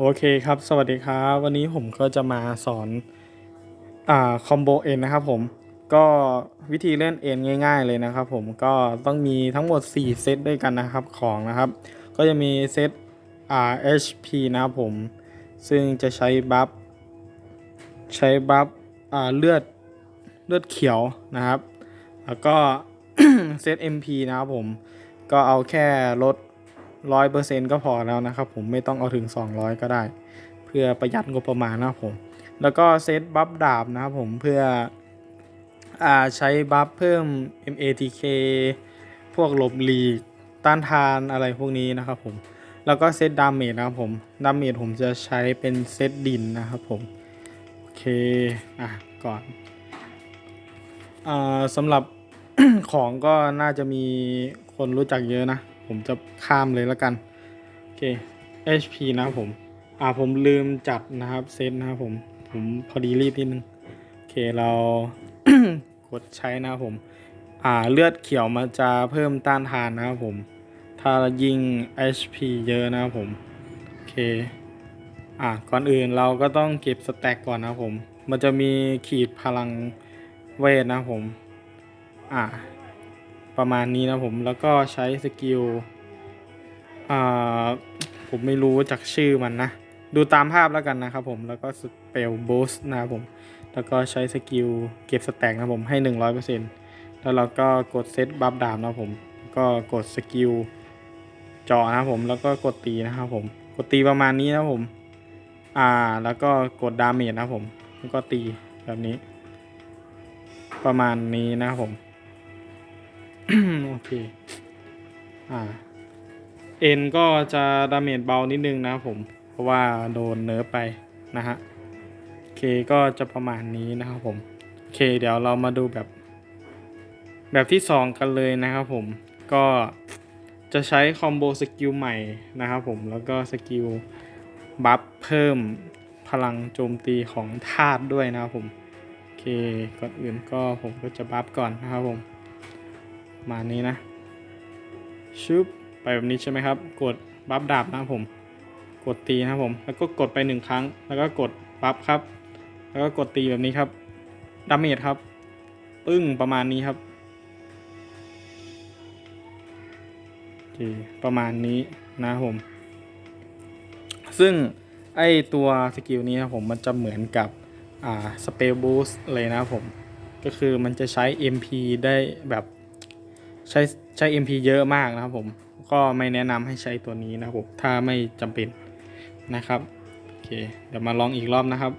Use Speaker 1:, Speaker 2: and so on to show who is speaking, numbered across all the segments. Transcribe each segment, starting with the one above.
Speaker 1: โอเคครับ สวัสดีครับ วันนี้ผมก็จะมาสอนอ่าคอมโบเอ็นนะครับผม ก็วิธีเล่นเอ็นง่าย ๆ เลยนะครับผม ก็ต้องมีทั้งหมด 4 เซตด้วยกันนะครับของนะครับ ก็จะมีเซตอ่า HP นะครับผม ซึ่งจะใช้บัฟใช้บัฟอ่าเลือดเลือดเขียวนะครับ แล้วก็เซต MP นะครับผม ก็เอาแค่ลด ร้อยเปอร์เซ็นก็พอแล้วนะครับผมไม่ต้องเอาถึง 200 ก็ได้ เพื่อประหยัดงบประมาณนะครับผม แล้วก็เซตบัฟดาบนะครับผมเพื่ออใช้บัฟเพิ่ม MATK พวกหลบหลีกต้านทานอะไรพวกนี้นะครับผม แล้วก็เซตดาเมจนะครับผมดาเมจผมจะใช้เป็นเซตดินนะครับผม โอเค อะ ก่อนอสำหรับของก็น่าจะมีคนรู้จักเยอะนะ ผมจะข้ามเลยแล้วกัน โอเค HP นะครับผม อ่าผมลืมจัดนะครับเซตนะครับผม ผมพอดีรีบนิดนึง โอเคเรากดใช้นะครับผม อ่าเลือดเขียวมันจะเพิ่มต้านทานนะครับผม ถ้ายิง HP เยอะนะครับผม โอเค อ่าก่อนอื่นเราก็ต้องเก็บสแต็กก่อนนะครับผม มันจะมีขีดพลังเวทนะครับผม อ่า ประมาณนี้นะผมแล้วก็ใช้สกิลอ่าผมไม่รู้จากชื่อมันนะ ดูตามภาพแล้วกันนะครับผมแล้วก็สเปลโบสนะครับผม แล้วก็ใช้สกิลเก็บสแต็กนะครับผมให้ 100%แล้วเราก็กดเซตบัฟดาบนะผมก็กดสกิลเจาะนะผมแล้วก็กดตีนะครับผม กดตีประมาณนี้นะผม อ่าแล้วก็กดดาเมจนะผมแล้วก็ตีแบบนี้ ประมาณนี้นะครับผม โอเค อ่า เอ็นก็จะดาเมจเบานิดนึงนะผม เพราะว่าโดนเนิร์ฟไปนะฮะโอเคก็จะประมาณนี้นะครับผม โอเค เดี๋ยวเรามาดูแบบ แบบที่ 2 กันเลยนะครับผม ก็จะใช้คอมโบสกิลใหม่นะครับผม แล้วก็สกิลบัฟเพิ่มพลังโจมตีของธาตุด้วยนะครับผม โอเค ก่อนอื่นก็ผมก็จะบัฟก่อนนะครับผม มาณนี้นะชุบไปแบบนี้ใช่ไหมครับ กดบัฟดาบนะครับผม กดตีนะครับผม แล้วก็กดไปหนึ่งครั้ง แล้วก็กดบัฟครับ แล้วก็กดตีแบบนี้ครับดาเมจครับปึ้งประมาณนี้ครับโอเคประมาณนี้นะผม ซึ่งไอตัวสกิลนี้นะครับผมมันจะเหมือนกับอ่าสเปลบูสเลยนะผม ก็คือมันจะใช้ MP ได้แบบ ใช้ใช้ MP เยอะมากนะครับผมก็ไม่แนะนำให้ใช้ตัวนี้นะครับผมถ้าไม่จำเป็นนะครับโอเคเดี๋ยวมาลองอีกรอบนะครับ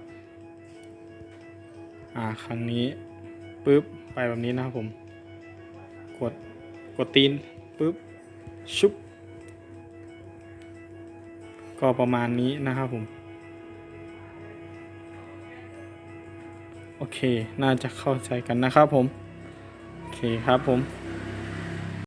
Speaker 1: อ่าครั้งนี้ปุ๊บไปแบบนี้นะครับผม กดกดตีนปุ๊บชุบก็ประมาณนี้นะครับผม โอเค น่าจะเข้าใจกันนะครับผม โอเคครับผม